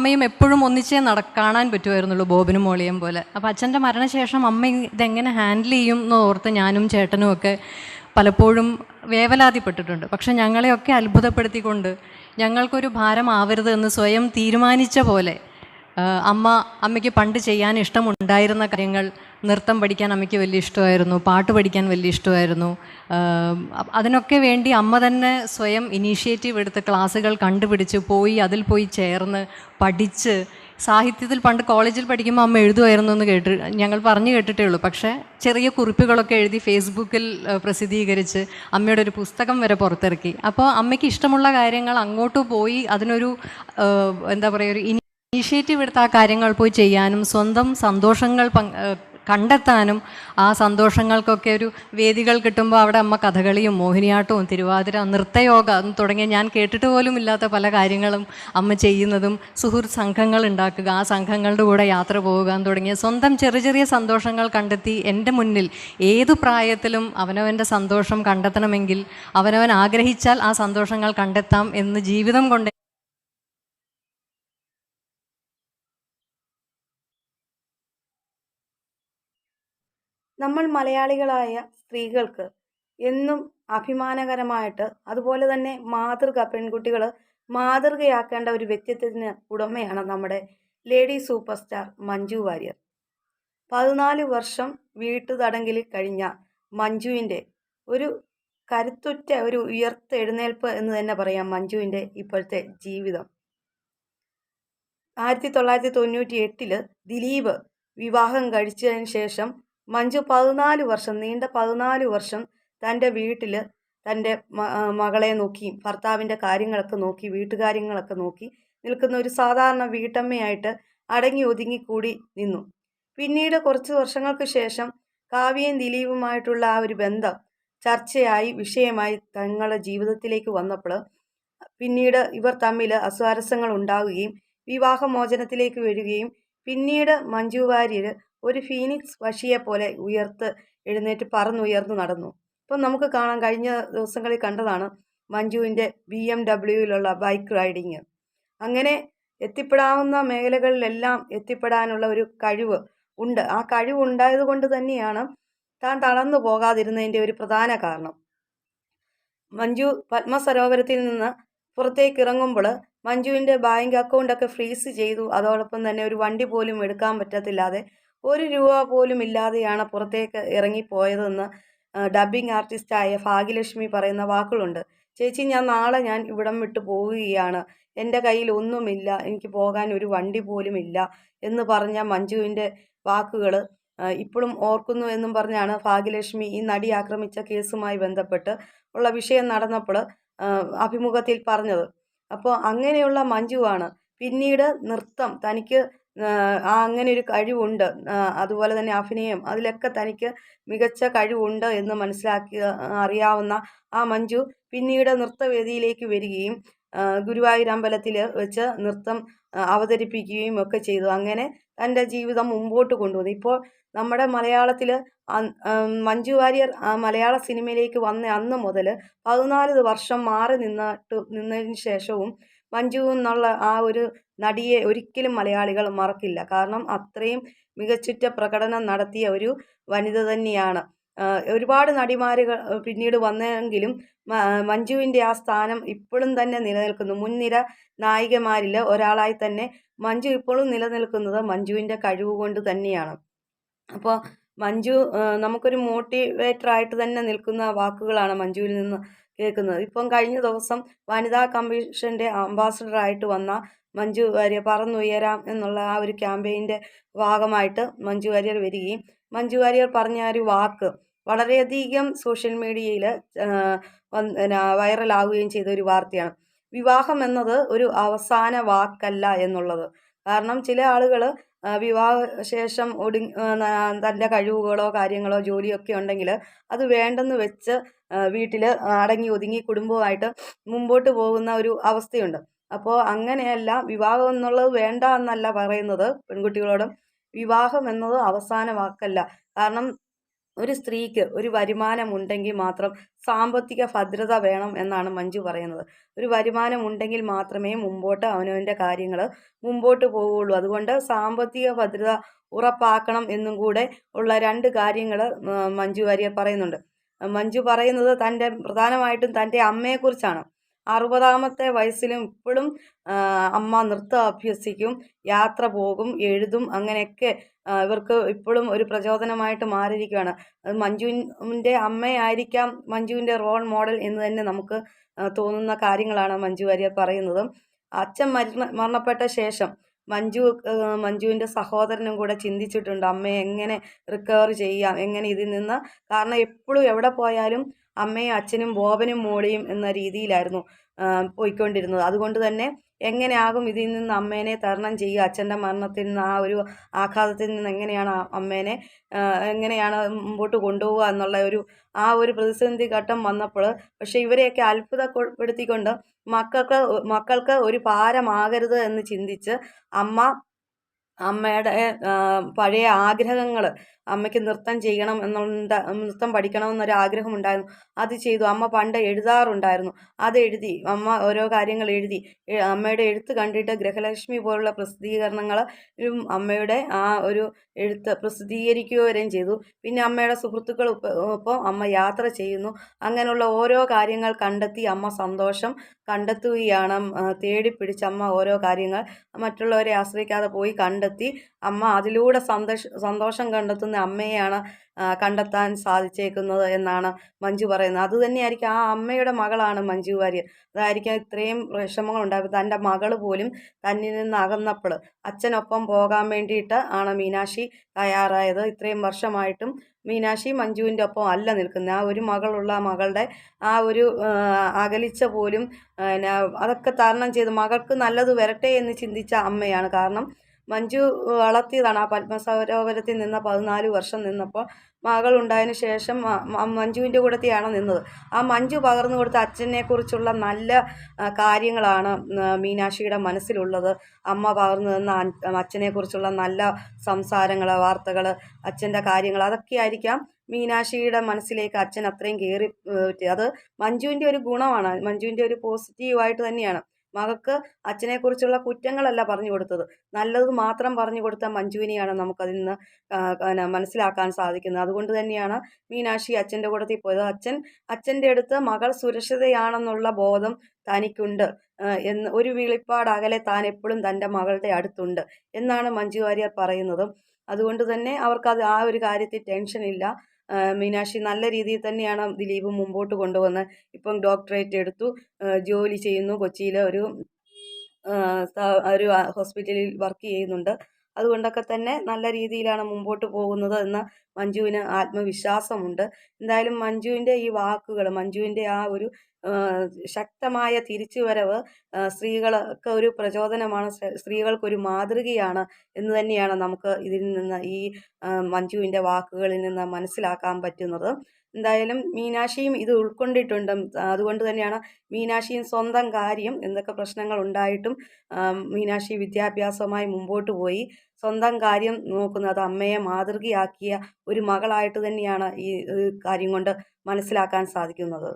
അമ്മയും എപ്പോഴും ഒന്നിച്ചേ നട കാണാൻ പറ്റുമായിരുന്നുള്ളൂ ബോബിനും മോളിയും പോലെ. അപ്പോൾ അച്ഛന്റെ മരണശേഷം അമ്മ ഇതെങ്ങനെ ഹാൻഡിൽ ചെയ്യും എന്ന് ഓർത്ത് ഞാനും ചേട്ടനും ഒക്കെ പലപ്പോഴും വേവലാതിപ്പെട്ടിട്ടുണ്ട്. പക്ഷെ ഞങ്ങളെയൊക്കെ അത്ഭുതപ്പെടുത്തിക്കൊണ്ട് ഞങ്ങൾക്കൊരു ഭാരമാവരുത് എന്ന് സ്വയം തീരുമാനിച്ച പോലെ അമ്മ അമ്മയ്ക്ക് പണ്ട് ചെയ്യാൻ ഇഷ്ടമുണ്ടായിരുന്ന കാര്യങ്ങൾ നൃത്തം പഠിക്കാൻ അമ്മയ്ക്ക് വലിയ ഇഷ്ടമായിരുന്നു പാട്ട് പഠിക്കാൻ വലിയ ഇഷ്ടമായിരുന്നു. അതിനൊക്കെ വേണ്ടി അമ്മ തന്നെ സ്വയം ഇനീഷ്യേറ്റീവ് എടുത്ത് ക്ലാസ്സുകൾ കണ്ടുപിടിച്ച് പോയി അതിൽ പോയി ചേർന്ന് പഠിച്ച് സാഹിത്യത്തിൽ പണ്ട് കോളേജിൽ പഠിക്കുമ്പോൾ അമ്മ എഴുതുമായിരുന്നു എന്ന് കേട്ട് ഞങ്ങൾ പറഞ്ഞു കേട്ടിട്ടേ ഉള്ളൂ. പക്ഷേ ചെറിയ കുറിപ്പുകളൊക്കെ എഴുതി ഫേസ്ബുക്കിൽ പ്രസിദ്ധീകരിച്ച് അമ്മയുടെ ഒരു പുസ്തകം വരെ പുറത്തിറക്കി. അപ്പോൾ അമ്മയ്ക്ക് ഇഷ്ടമുള്ള കാര്യങ്ങൾ അങ്ങോട്ട് പോയി അതിനൊരു എന്താ പറയുക ഒരു ഇനീഷ്യേറ്റീവ് എടുത്ത് ആ കാര്യങ്ങൾ പോയി ചെയ്യാനും സ്വന്തം സന്തോഷങ്ങൾ കണ്ടെത്താനും ആ സന്തോഷങ്ങൾക്കൊക്കെ ഒരു വേദികൾ കിട്ടുമ്പോൾ അവിടെ അമ്മ കഥകളിയും മോഹിനിയാട്ടവും തിരുവാതിര നൃത്തയോഗ തുടങ്ങിയ ഞാൻ കേട്ടിട്ട് പോലും ഇല്ലാത്ത പല കാര്യങ്ങളും അമ്മ ചെയ്യുന്നതും സുഹൃത്ത് സംഘങ്ങൾ ഉണ്ടാക്കുക ആ സംഘങ്ങളുടെ കൂടെ യാത്ര പോവുക തുടങ്ങിയ സ്വന്തം ചെറിയ ചെറിയ സന്തോഷങ്ങൾ കണ്ടെത്തി എന്റെ മുന്നിൽ ഏതു പ്രായത്തിലും അവനവന്റെ സന്തോഷം കണ്ടെത്തണമെങ്കിൽ അവനവൻ ആഗ്രഹിച്ചാൽ ആ സന്തോഷങ്ങൾ കണ്ടെത്താം എന്ന് ജീവിതം കൊണ്ട് നമ്മൾ മലയാളികളായ സ്ത്രീകൾക്ക് എന്നും അഭിമാനകരമായിട്ട് അതുപോലെ തന്നെ മാതൃക പെൺകുട്ടികൾ മാതൃകയാക്കേണ്ട ഒരു വ്യക്തിത്വത്തിന് ഉടമയാണ് നമ്മുടെ lady super star Manju Warrier. പതിനാല് വർഷം വീട്ടുതടങ്കിൽ കഴിഞ്ഞ മഞ്ജുവിന്റെ ഒരു കരുത്തുറ്റ ഒരു ഉയർത്തെഴുന്നേൽപ്പ് എന്ന് തന്നെ പറയാം മഞ്ജുവിന്റെ ഇപ്പോഴത്തെ ജീവിതം. ആയിരത്തി തൊള്ളായിരത്തി തൊണ്ണൂറ്റി എട്ടിൽ ദിലീപ് വിവാഹം കഴിച്ചതിന് ശേഷം മഞ്ജു പതിനാല് വർഷം നീണ്ട പതിനാല് വർഷം തന്റെ വീട്ടിൽ തന്റെ മകളെ നോക്കി ഭർത്താവിന്റെ കാര്യങ്ങളൊക്കെ നോക്കി വീട്ടുകാര്യങ്ങളൊക്കെ നോക്കി നിൽക്കുന്ന ഒരു സാധാരണ വീട്ടമ്മയായിട്ട് അടങ്ങി ഒതുങ്ങിക്കൂടി നിന്നു. പിന്നീട് കുറച്ച് വർഷങ്ങൾക്ക് ശേഷം കാവ്യയും ദിലീപുമായിട്ടുള്ള ആ ഒരു ബന്ധം ചർച്ചയായി വിഷയമായി തങ്ങളുടെ ജീവിതത്തിലേക്ക് വന്നപ്പോൾ പിന്നീട് ഇവർ തമ്മിൽ അസ്വാരസ്യങ്ങൾ ഉണ്ടാവുകയും വിവാഹമോചനത്തിലേക്ക് വരികയും പിന്നീട് മഞ്ജു വാര്യർ ഒരു ഫീനിക്സ് വശിയെ പോലെ ഉയർത്ത് എഴുന്നേറ്റ് പറന്നുയർന്നു നടന്നു. ഇപ്പം നമുക്ക് കാണാൻ കഴിഞ്ഞ ദിവസങ്ങളിൽ കണ്ടതാണ് മഞ്ജുവിന്റെ ബി എം ഡബ്ല്യുവിലുള്ള ബൈക്ക് റൈഡിങ്. അങ്ങനെ എത്തിപ്പെടാവുന്ന മേഖലകളിലെല്ലാം എത്തിപ്പെടാനുള്ള ഒരു കഴിവ് ഉണ്ട്. ആ കഴിവ് ഉണ്ടായത് കൊണ്ട് തന്നെയാണ് താൻ തളർന്നു പോകാതിരുന്നതിന്റെ ഒരു പ്രധാന കാരണം. മഞ്ജു പത്മസരോവരത്തിൽ നിന്ന് പുറത്തേക്ക് ഇറങ്ങുമ്പോൾ മഞ്ജുവിന്റെ ബാങ്ക് അക്കൗണ്ടൊക്കെ ഫ്രീസ് ചെയ്തു. അതോടൊപ്പം തന്നെ ഒരു വണ്ടി പോലും എടുക്കാൻ പറ്റത്തില്ലാതെ ഒരു രൂപ പോലും ഇല്ലാതെയാണ് പുറത്തേക്ക് ഇറങ്ങിപ്പോയതെന്ന് ഡബ്ബിംഗ് ആർട്ടിസ്റ്റായ ഭാഗ്യലക്ഷ്മി പറയുന്ന വാക്കുകളുണ്ട്. ചേച്ചി ഞാൻ നാളെ ഞാൻ ഇവിടം വിട്ടു പോവുകയാണ്. എന്റെ കയ്യിൽ ഒന്നുമില്ല. എനിക്ക് പോകാൻ ഒരു വണ്ടി പോലും ഇല്ല എന്ന് പറഞ്ഞ മഞ്ജുവിന്റെ വാക്കുകൾ ഇപ്പോഴും ഓർക്കുന്നു എന്നും പറഞ്ഞാണ് ഭാഗ്യലക്ഷ്മി ഈ നടി ആക്രമിച്ച കേസുമായി ബന്ധപ്പെട്ട് ഉള്ള വിഷയം നടന്നപ്പോൾ അഭിമുഖത്തിൽ പറഞ്ഞത്. അപ്പോൾ അങ്ങനെയുള്ള മഞ്ജുവാണ് പിന്നീട് നൃത്തം തനിക്ക് അങ്ങനെ ഒരു കഴിവുണ്ട്. അതുപോലെ തന്നെ അഭിനയം. അതിലൊക്കെ തനിക്ക് മികച്ച കഴിവുണ്ട് എന്ന് മനസ്സിലാക്കി അറിയാവുന്ന ആ മഞ്ജു പിന്നീട് നൃത്തവേദിയിലേക്ക് വരികയും ഗുരുവായൂർ അമ്പലത്തിൽ വെച്ച് നൃത്തം അവതരിപ്പിക്കുകയും ഒക്കെ ചെയ്തു. അങ്ങനെ തന്റെ ജീവിതം മുമ്പോട്ട് കൊണ്ടുവന്നു. ഇപ്പോൾ നമ്മുടെ മലയാളത്തിൽ മഞ്ജു വാര്യർ മലയാള സിനിമയിലേക്ക് വന്ന അന്ന് മുതൽ പതിനാല് വർഷം മാറി നിന്നിട്ട് നിന്നതിന് ശേഷവും മഞ്ജു എന്നുള്ള ആ ഒരു നടിയെ ഒരിക്കലും മലയാളികൾ മറക്കില്ല. കാരണം അത്രയും മികച്ചുറ്റ പ്രകടനം നടത്തിയ ഒരു വനിത തന്നെയാണ്. ഒരുപാട് നടിമാരുകൾ പിന്നീട് വന്നെങ്കിലും മഞ്ജുവിന്റെ ആ സ്ഥാനം ഇപ്പോഴും തന്നെ നിലനിൽക്കുന്നു. മുൻനിര നായികമാരിൽ ഒരാളായി തന്നെ മഞ്ജു ഇപ്പോഴും നിലനിൽക്കുന്നത് മഞ്ജുവിന്റെ കഴിവ് കൊണ്ട് തന്നെയാണ്. അപ്പോൾ മഞ്ജു നമുക്കൊരു മോട്ടിവേറ്റർ ആയിട്ട് തന്നെ നിൽക്കുന്ന വാക്കുകളാണ് മഞ്ജുവിൽ നിന്ന് കേൾക്കുന്നത്. ഇപ്പം കഴിഞ്ഞ ദിവസം വനിതാ കമ്മീഷന്റെ അംബാസഡറായിട്ട് വന്ന മഞ്ജു വാര്യർ പറന്നുയരാം എന്നുള്ള ആ ഒരു ക്യാമ്പയിന്റെ ഭാഗമായിട്ട് മഞ്ജു വാര്യർ വരികയും മഞ്ജു വാര്യർ പറഞ്ഞ ഒരു വാക്ക് വളരെയധികം സോഷ്യൽ മീഡിയയിൽ വൈറലാവുകയും ചെയ്ത ഒരു വാർത്തയാണ്. വിവാഹം എന്നത് ഒരു അവസാന വാക്കല്ല എന്നുള്ളത്. കാരണം ചില ആളുകൾ വിവാഹ ശേഷം ഒടു തന്റെ കഴിവുകളോ കാര്യങ്ങളോ ജോലിയൊക്കെ ഉണ്ടെങ്കിൽ അത് വേണ്ടെന്ന് വെച്ച് വീട്ടിൽ അടങ്ങി ഒതുങ്ങി കുടുംബമായിട്ട് മുമ്പോട്ട് പോകുന്ന ഒരു അവസ്ഥയുണ്ട്. അപ്പോൾ അങ്ങനെയല്ല വിവാഹം എന്നുള്ളത് വേണ്ട എന്നല്ല പറയുന്നത് പെൺകുട്ടികളോടും വിവാഹം എന്നത് അവസാന വാക്കല്ല കാരണം ഒരു സ്ത്രീക്ക് ഒരു വരുമാനമുണ്ടെങ്കിൽ മാത്രം സാമ്പത്തിക ഭദ്രത വേണം എന്നാണ് മഞ്ജു പറയുന്നത്. ഒരു വരുമാനമുണ്ടെങ്കിൽ മാത്രമേ മുമ്പോട്ട് അവനവന്റെ കാര്യങ്ങൾ മുമ്പോട്ട് പോവുകയുള്ളൂ. അതുകൊണ്ട് സാമ്പത്തിക ഭദ്രത ഉറപ്പാക്കണം എന്നും കൂടെ ഉള്ള രണ്ട് കാര്യങ്ങൾ മഞ്ജു വാര്യർ പറയുന്നുണ്ട്. മഞ്ജു പറയുന്നത് തന്റെ പ്രധാനമായിട്ടും തന്റെ അമ്മയെക്കുറിച്ചാണ്. അറുപതാമത്തെ വയസ്സിലും ഇപ്പോഴും അമ്മ നൃത്തം അഭ്യസിക്കും യാത്ര പോകും എഴുതും അങ്ങനെയൊക്കെ ഇവർക്ക് ഇപ്പോഴും ഒരു പ്രചോദനമായിട്ട് മാറിയിരിക്കുകയാണ്. മഞ്ജുവിന്റെ അമ്മയായിരിക്കാം മഞ്ജുവിന്റെ റോൾ മോഡൽ എന്ന് തന്നെ നമുക്ക് തോന്നുന്ന കാര്യങ്ങളാണ് മഞ്ജു വാര്യർ പറയുന്നത്. അച്ഛൻ മരണ മരണപ്പെട്ട ശേഷം മഞ്ജു മഞ്ജുവിന്റെ സഹോദരനും കൂടെ ചിന്തിച്ചിട്ടുണ്ട് അമ്മയെ എങ്ങനെ റിക്കവർ ചെയ്യാം എങ്ങനെ ഇതിൽ നിന്ന് കാരണം എപ്പോഴും എവിടെ പോയാലും അമ്മയും അച്ഛനും ബോബനും മോളിയും എന്ന രീതിയിലായിരുന്നു പോയിക്കൊണ്ടിരുന്നത്. അതുകൊണ്ട് തന്നെ എങ്ങനെയാകും ഇതിൽ നിന്ന് അമ്മേനെ തരണം ചെയ്യുക? അച്ഛന്റെ മരണത്തിൽ നിന്ന് ആ ഒരു ആഘാതത്തിൽ നിന്ന് എങ്ങനെയാണ് അമ്മേനെ എങ്ങനെയാണ് മുമ്പോട്ട് കൊണ്ടുപോവുക എന്നുള്ള ഒരു ആ ഒരു പ്രതിസന്ധി ഘട്ടം വന്നപ്പോൾ പക്ഷേ ഇവരെയൊക്കെ അത്ഭുതപ്പെടുത്തിക്കൊണ്ട് മക്കൾക്ക് മക്കൾക്ക് ഒരു ഭാരമാകരുത് എന്ന് ചിന്തിച്ച് അമ്മ അമ്മയുടെ പഴയ ആഗ്രഹങ്ങൾ അമ്മയ്ക്ക് നൃത്തം ചെയ്യണം എന്നുണ്ട നൃത്തം പഠിക്കണം എന്നൊരു ആഗ്രഹം ഉണ്ടായിരുന്നു അത് ചെയ്തു. അമ്മ പണ്ട് എഴുതാറുണ്ടായിരുന്നു. അത് എഴുതി അമ്മ ഓരോ കാര്യങ്ങൾ എഴുതി. അമ്മയുടെ എഴുത്ത് കണ്ടിട്ട് ഗൃഹലക്ഷ്മി പോലുള്ള പ്രസിദ്ധീകരണങ്ങൾ അമ്മയുടെ ആ ഒരു എഴുത്ത് പ്രസിദ്ധീകരിക്കുക വരെയും ചെയ്തു. പിന്നെ അമ്മയുടെ സുഹൃത്തുക്കൾ ഒപ്പം അമ്മ യാത്ര ചെയ്യുന്നു. അങ്ങനെയുള്ള ഓരോ കാര്യങ്ങൾ കണ്ടെത്തി അമ്മ സന്തോഷം കണ്ടെത്തുകയാണ്. തേടി തേടിപ്പിടിച്ച് അമ്മ ഓരോ കാര്യങ്ങൾ മറ്റുള്ളവരെ ആശ്രയിക്കാതെ പോയി കണ്ടെത്തി. അമ്മ അതിലൂടെ സന്തോഷ സന്തോഷം കണ്ടെത്തുന്ന അമ്മയെയാണ് കണ്ടെത്താൻ സാധിച്ചേക്കുന്നത് എന്നാണ് മഞ്ജു പറയുന്നത്. അതുതന്നെയായിരിക്കും ആ അമ്മയുടെ മകളാണ് മഞ്ജു വാര്യർ. അതായിരിക്കും ഇത്രയും വിഷമങ്ങൾ ഉണ്ടായത്. തന്റെ മകൾ പോലും തന്നിൽ നിന്ന് അകന്നപ്പോൾ അച്ഛനൊപ്പം പോകാൻ വേണ്ടിയിട്ട് ആണ് മീനാക്ഷി തയ്യാറായത്. ഇത്രയും വർഷമായിട്ടും മീനാക്ഷി മഞ്ജുവിന്റെ ഒപ്പം അല്ല നിൽക്കുന്നത്. ആ ഒരു മകളുള്ള മകളുടെ ആ ഒരു അകലിച്ച പോലും അതൊക്കെ തരണം ചെയ്ത് മകൾക്ക് നല്ലത് വരട്ടെ എന്ന് ചിന്തിച്ച അമ്മയാണ്. കാരണം മഞ്ജു വളർത്തിയതാണ് ആ പത്മസരോവരത്തിൽ നിന്ന പതിനാല് വർഷം നിന്നപ്പോൾ മകൾ ഉണ്ടായതിനു ശേഷം മഞ്ജുവിന്റെ കൂടത്തെയാണ് നിന്നത്. ആ മഞ്ജു പകർന്നു കൊടുത്ത അച്ഛനെക്കുറിച്ചുള്ള നല്ല കാര്യങ്ങളാണ് മീനാക്ഷിയുടെ മനസ്സിലുള്ളത്. അമ്മ പകർന്നു തന്ന അച്ഛനെക്കുറിച്ചുള്ള നല്ല സംസാരങ്ങൾ വാർത്തകൾ അച്ഛന്റെ കാര്യങ്ങൾ അതൊക്കെ ആയിരിക്കാം മീനാക്ഷിയുടെ മനസ്സിലേക്ക് അച്ഛൻ അത്രയും കയറി അത് മഞ്ജുവിന്റെ ഒരു ഗുണമാണ്. മഞ്ജുവിന്റെ ഒരു പോസിറ്റീവായിട്ട് തന്നെയാണ്. മകൾക്ക് അച്ഛനെക്കുറിച്ചുള്ള കുറ്റങ്ങളല്ല പറഞ്ഞു കൊടുത്തത്. നല്ലത് മാത്രം പറഞ്ഞു കൊടുത്ത മഞ്ജുവിനെയാണ് നമുക്കതിൽ നിന്ന് പിന്നെ മനസ്സിലാക്കാൻ സാധിക്കുന്നത്. അതുകൊണ്ട് തന്നെയാണ് മീനാക്ഷി അച്ഛന്റെ കൂടത്തിൽ പോയത്. അച്ഛൻ അച്ഛന്റെ അടുത്ത് മകൾ സുരക്ഷിതയാണെന്നുള്ള ബോധം തനിക്കുണ്ട്. എന്ന് ഒരു വിളിപ്പാട് അകലെ താൻ എപ്പോഴും തന്റെ മകളുടെ അടുത്തുണ്ട് എന്നാണ് മഞ്ജു വാര്യർ പറയുന്നത്. അതുകൊണ്ട് തന്നെ അവർക്കത് ആ ഒരു കാര്യത്തിൽ ടെൻഷനില്ല. മീനാക്ഷി നല്ല രീതിയിൽ തന്നെയാണ് ദിലീപ് മുമ്പോട്ട് കൊണ്ടുവന്ന് ഇപ്പം ഡോക്ടറേറ്റ് എടുത്തു. ജോലി ചെയ്യുന്നു കൊച്ചിയിലെ ഒരു ഒരു ഹോസ്പിറ്റലിൽ വർക്ക് ചെയ്യുന്നുണ്ട്. അതുകൊണ്ടൊക്കെ തന്നെ നല്ല രീതിയിലാണ് മുമ്പോട്ട് പോകുന്നത് എന്ന് മഞ്ജുവിന് ആത്മവിശ്വാസമുണ്ട്. എന്തായാലും മഞ്ജുവിന്റെ ഈ വാക്കുകൾ മഞ്ജുവിന്റെ ആ ഒരു ശക്തമായ തിരിച്ചുവരവ് സ്ത്രീകൾക്ക് ഒരു പ്രചോദനമാണ് സ്ത്രീ- സ്ത്രീകൾക്കൊരു മാതൃകയാണ് എന്ന് തന്നെയാണ് നമുക്ക് ഇതിൽ നിന്ന് ഈ മഞ്ജുവിന്റെ വാക്കുകളിൽ നിന്ന് മനസ്സിലാക്കാൻ പറ്റുന്നത്. എന്തായാലും മീനാക്ഷിയും ഇത് ഉൾക്കൊണ്ടിട്ടുണ്ട്. അതുകൊണ്ട് തന്നെയാണ് മീനാക്ഷിയും സ്വന്തം കാര്യം എന്തൊക്കെ പ്രശ്നങ്ങൾ ഉണ്ടായിട്ടും മീനാക്ഷി വിദ്യാഭ്യാസവുമായി മുമ്പോട്ട് പോയി. സ്വന്തം കാര്യം നോക്കുന്നത് അമ്മയെ മാതൃകയാക്കിയ ഒരു മകളായിട്ട് തന്നെയാണ് ഈ കാര്യം കൊണ്ട് മനസ്സിലാക്കാൻ സാധിക്കുന്നത്.